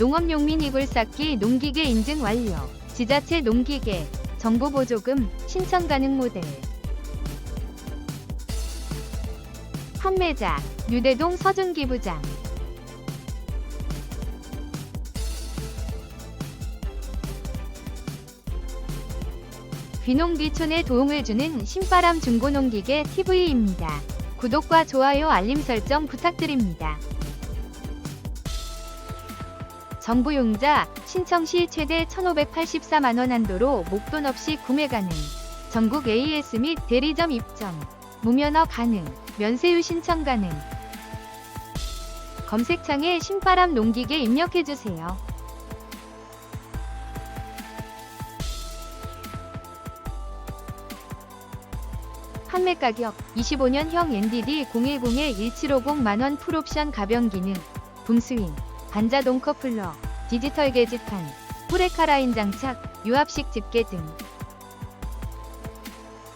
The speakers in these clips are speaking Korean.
농업용 미니 굴삭기 농기계 인증 완료. 지자체 농기계 정보 보조금 신청 가능 모델. 판매자 유대동 서준기 부장 귀농귀촌에 도움을 주는 신바람 중고농기계 TV입니다. 구독과 좋아요 알림 설정 부탁드립니다. 정부 용자 신청 시 최대 1,584만 원 한도로 목돈 없이 구매 가능. 전국 AS 및 대리점 입점. 무면허 가능. 면세유 신청 가능. 검색창에 신바람 농기계 입력해 주세요. 판매 가격 25년형 NDD 010-1750 만원 풀옵션 가변 기능 붐스윙 반자동 커플러 디지털 게시판 후레카 라인 장착 유압식 집게 등.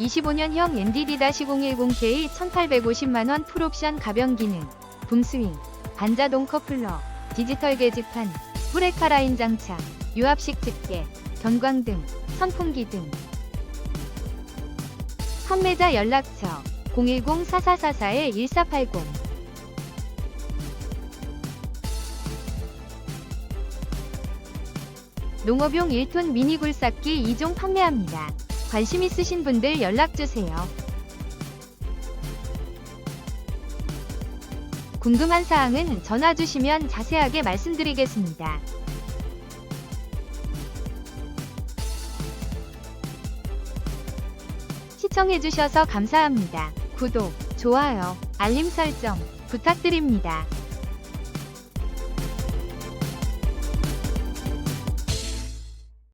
25년형 NDD-010K 1850만원 풀옵션 가변 기능 붐스윙 반자동 커플러 디지털 게시판 후레카 라인 장착 유압식 집게 경광등 선풍기 등. 판매자 연락처 010-4444-1480 농업용 1톤 미니 굴삭기 2종 판매합니다. 관심 있으신 분들 연락주세요. 궁금한 사항은 전화 주시면 자세하게 말씀드리겠습니다. 시청해주셔서 감사합니다. 구독, 좋아요, 알림 설정 부탁드립니다.